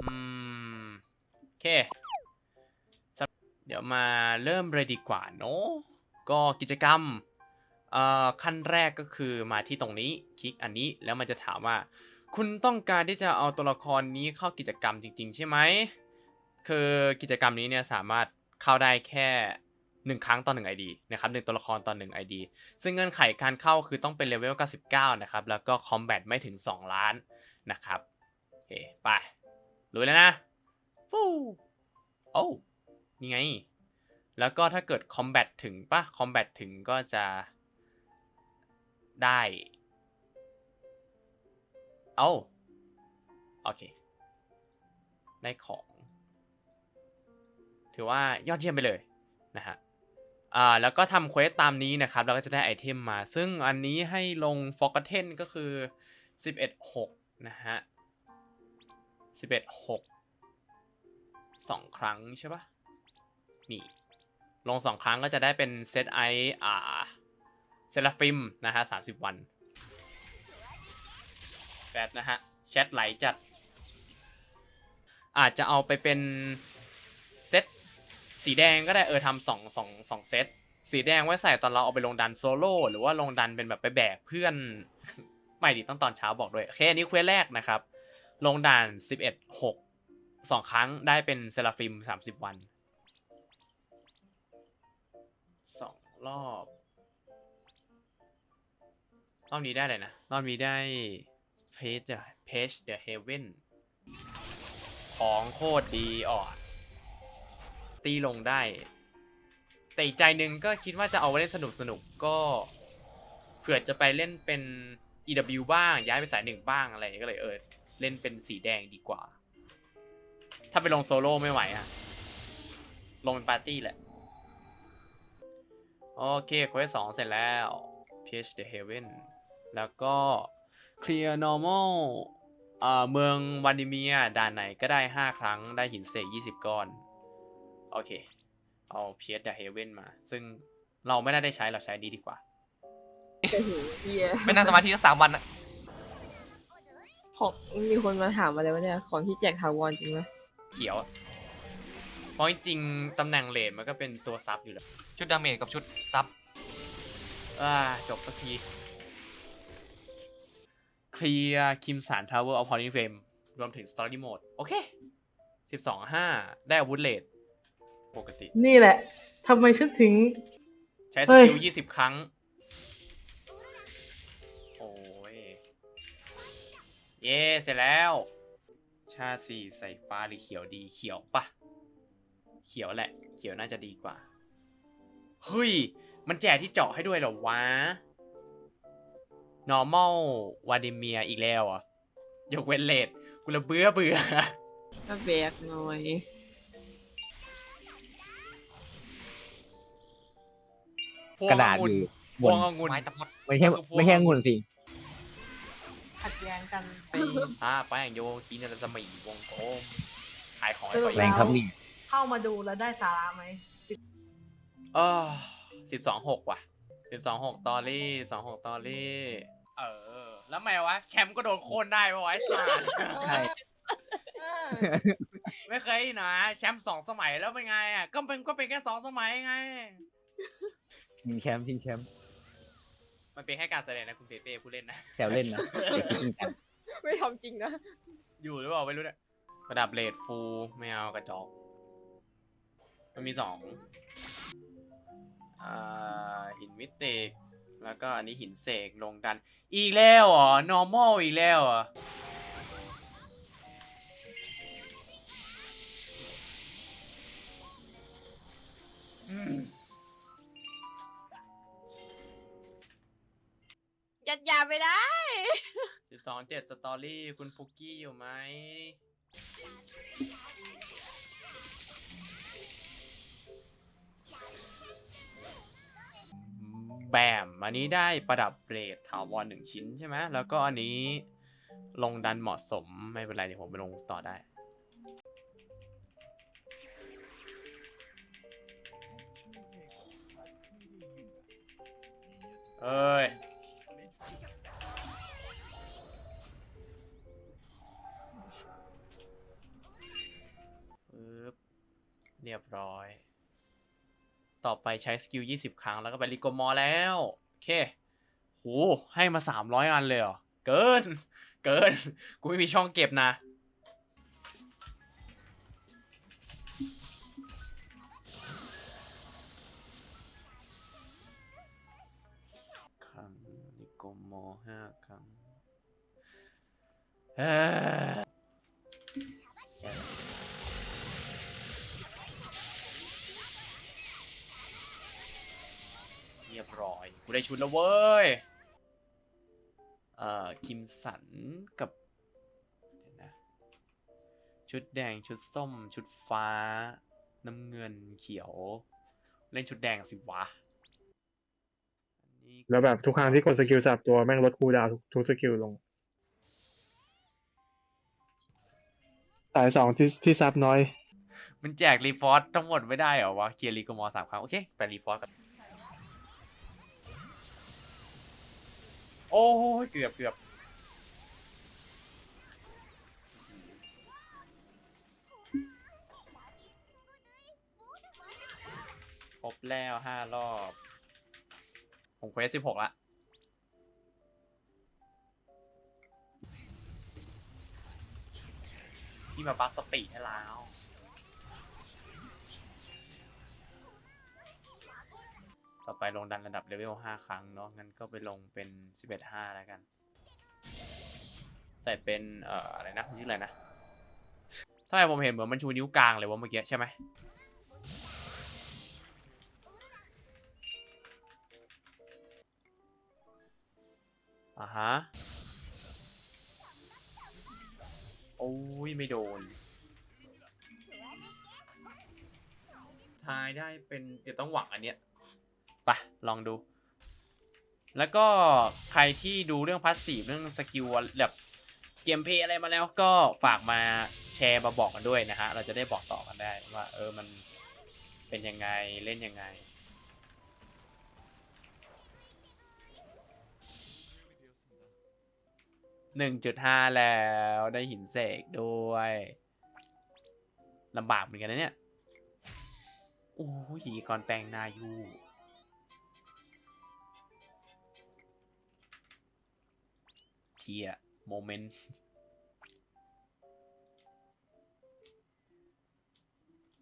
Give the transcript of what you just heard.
อืมโอเค เดี๋ยวมาเริ่มเลยดีกว่าเนอะก็กิจกรรมเอ่อขั้นแรกก็คือมาที่ตรงนี้คลิกอันนี้แล้วมันจะถามว่า คุณต้องการที่จะเอาตัวละครนี้เข้ากิจกรรมจริง ๆ ใช่ไหมคือกิจกรรมนี้เนี่ยสามารถเข้าได้แค่หนึ่งครั้งต่อหนึ่ง ID นะครับหนึ่งตัวละครต่อหนึ่ง ID ซึ่งเงื่อนไขการเข้าคือต้องเป็นเลเวล 99 นะครับ แล้วก็คอมแบทไม่ถึง 2 ล้านนะครับโอเคไป ลุยแล้วนะฟูโอ้นี่ไง แล้วก็ถ้าเกิดคอมแบทถึงปะคอมแบทถึงก็จะได้ เอาโอเค ได้ของ ถือว่ายอดเยี่ยมไปเลยนะฮะอ่าแล้วก็ทำเควสตามนี้นะครับแล้วก็จะได้ไอเทมมา ซึ่งอันนี้ให้ลงฟอกเทนก็คือ 11.6 นะฮะ 11.6สองครั้งใช่ปะนี่ ลงสองครั้งก็จะได้เป็นเซตไออ่าเซราฟิมนะฮะ30วันแบบนะฮะ แชทไหลจัด อาจจะเอาไปเป็นเซตสีแดงก็ได้เออทำสองสองสองเซตสีแดงไว้ใส่ตอนเราเอาไปลงดันโซโล่หรือว่าลงดันเป็นแบบไปแบกเพื่อน ไม่ดิต้องตอนเช้าบอกด้วย โอเค อันนี้เควสแรกนะครับ ลงด่าน 11 6สองครั้งได้เป็นเซราฟิม 30 วันสองรอบ รอบนี้ได้เลยนะ รอบนี้ได้ Page the Page the Heaven ของโคตรดีอ่อนตีลงได้ แต่อีกใจหนึ่งก็คิดว่าจะเอาไว้เล่นสนุกสนุกก็เผื่อจะไปเล่นเป็น EW บ้าง ย้ายไปสายหนึ่งบ้างอะไรก็เลยเออ เล่นเป็นสีแดงดีกว่า ถ้าไปลงโซโล่ไม่ไหวอะลงเป็นปาร์ตี้แหละ โอเคเควสสองเสร็จแล้ว PH the Heaven แล้วก็ Clear Normal อ่าเมืองวานิเมียด่านไหนก็ได้ 5 ครั้งได้หินเศษ20 ก้อน โอเค เอา PH the Heaven มา ซึ่งเราไม่ได้ได้ใช้เราใช้ดีดีกว่าโอ้โหเฮียไม่นั่งสมาธิสักสามวันอะ ของมีคนมาถามอะไรวะเนี่ยของที่แจกถาวรจริงไหมเขียวอะเพราะจริงๆตำแหน่งเลนมันก็เป็นตัวซับอยู่แล้วชุดดาเมจกับชุดซับอ่าจบสักที เคลียร์คิมสารทาวเวอร์ออฟพอลิเฟมรวมถึงสตอรี่โหมด โอเค12 5ได้อาวุธเลดปกติ นี่แหละทำไมฉันถึง ใช้สเฮ้ยกิล20ครั้ง โอ้ย เย้เสร็จแล้ว ชาสีใส่ฟ้าหรือเขียวดีเขียวปะเขียวแหละ เขียวน่าจะดีกว่าเฮ้ยมันแจกที่เจาะให้ด้วยเหรอวะ normal วาดิเมียอีกแล้วเหรอะยกเว้นเลดกูละเบื่อเบื่อก็แบกหน่อยกระดาษอยู่พบวนงองุ่นไม้ตะพดไม่ใช่ก็คือพวกไม่ใช่องุ่นสิ ขัดแย้งกันไปอ่าแป้งโยคีนรสมีวงโอมขายของให้สรุตัวปเอแรงงครับนี่เข้ามาดูแล้วได้สาระไหมเออสิบสองหกว่ะสิบสองหกตอรี่สองหกตอรี่ เออ แล้วทำไมวะ แชมป์ก็โดนโค่นได้ปะวะไอ้สัสใช่ไม่เคยนะแชมป์สองสมัยแล้วเป็นไงอะก็เป็นก็เป็นแค่สองสมัยไงชิงแชมป์ชิงแชมป์ มันเป็นแค่การแสดงนะคุณเปเป้ผู้เล่นนะ แซวเล่นนะเด็กจริงจังไม่ทำจริงนะ อยู่หรือเปล่าไม่รู้เนี่ยระดับเลดฟูลไม่เอากระจอก มันมีสองอ่าหินมิติกแล้วก็อันนี้หินเสกลงดัน อีกแล้วเหรอ normal อีกแล้วเหรออืม ยัดยาไม่ได้ สิบสองเจ็ดสตอรี่คุณฟุกกี้อยู่ไหม แบม อันนี้ได้ประดับเบรทถาวรหนึ่งชิ้นใช่ไหม แล้วก็อันนี้ลงดันเหมาะสมไม่เป็นไรเดี๋ยวผมไปลงต่อได้ เอ้ย เรียบร้อย ต่อไปใช้สกิล 20 ครั้งแล้วก็ไปริโกมอแล้ว โอเคโหให้มา 300 อันเลยเหรอ เกิน เกิน กูไม่มีช่องเก็บนะครั้งริโกมอร์ห้าครั้ง เรียบร้อย กูได้ชุดแล้วเว้ย เอ่อ คิมสันกับเดี๋ยวนะชุดแดง ชุดส้ม ชุดฟ้า น้ำเงิน เขียว เล่นชุดแดงสิวะอันนี้แล้วแบบทุกครั้งที่กดสกิลสับตัวแม่งลดคูลดาวน์ทุกทุกสกิลลง สายสองที่ที่ซับน้อย มันแจกรีฟอร์สทั้งหมดไม่ได้เหรอวะเคลียร์รีโกมอร์สามครั้ง โอเค ไปรีฟอร์สกัน โอ้ยเกือบเกือบครบแล้วห้ารอบ ผมเควสสิบหกละที่มาบัฟสปีดให้แล้ว ไปลงดันระดับเลเวล5ครั้งเนาะงั้นก็ไปลงเป็น 11 5 แล้วกัน ใส่เป็นเอ่ออะไรนะชื่ออะไรนะทำไมผมเห็นเหมือนมันชูนิ้วกลางเลยว่าเมื่อกี้ใช่ไหมอ่าฮะ โอ้ย ไม่โดน ทายได้เป็น เดี๋ยวต้องหวังอันเนี้ย ไปลองดู แล้วก็ใครที่ดูเรื่องพาสซีฟเรื่องสกิลแบบเกมเพย์อะไรมาแล้วก็ฝากมาแชร์มาบอกกันด้วยนะฮะ เราจะได้บอกต่อกันได้ว่า เออมันเป็นยังไงเล่นยังไงหนึ่งจุดห้าแล้วได้หินเสกด้วยลำบากเหมือนกันนะเนี่ย โอ้ยก่อนแปลงนายู เทียโมเมนต์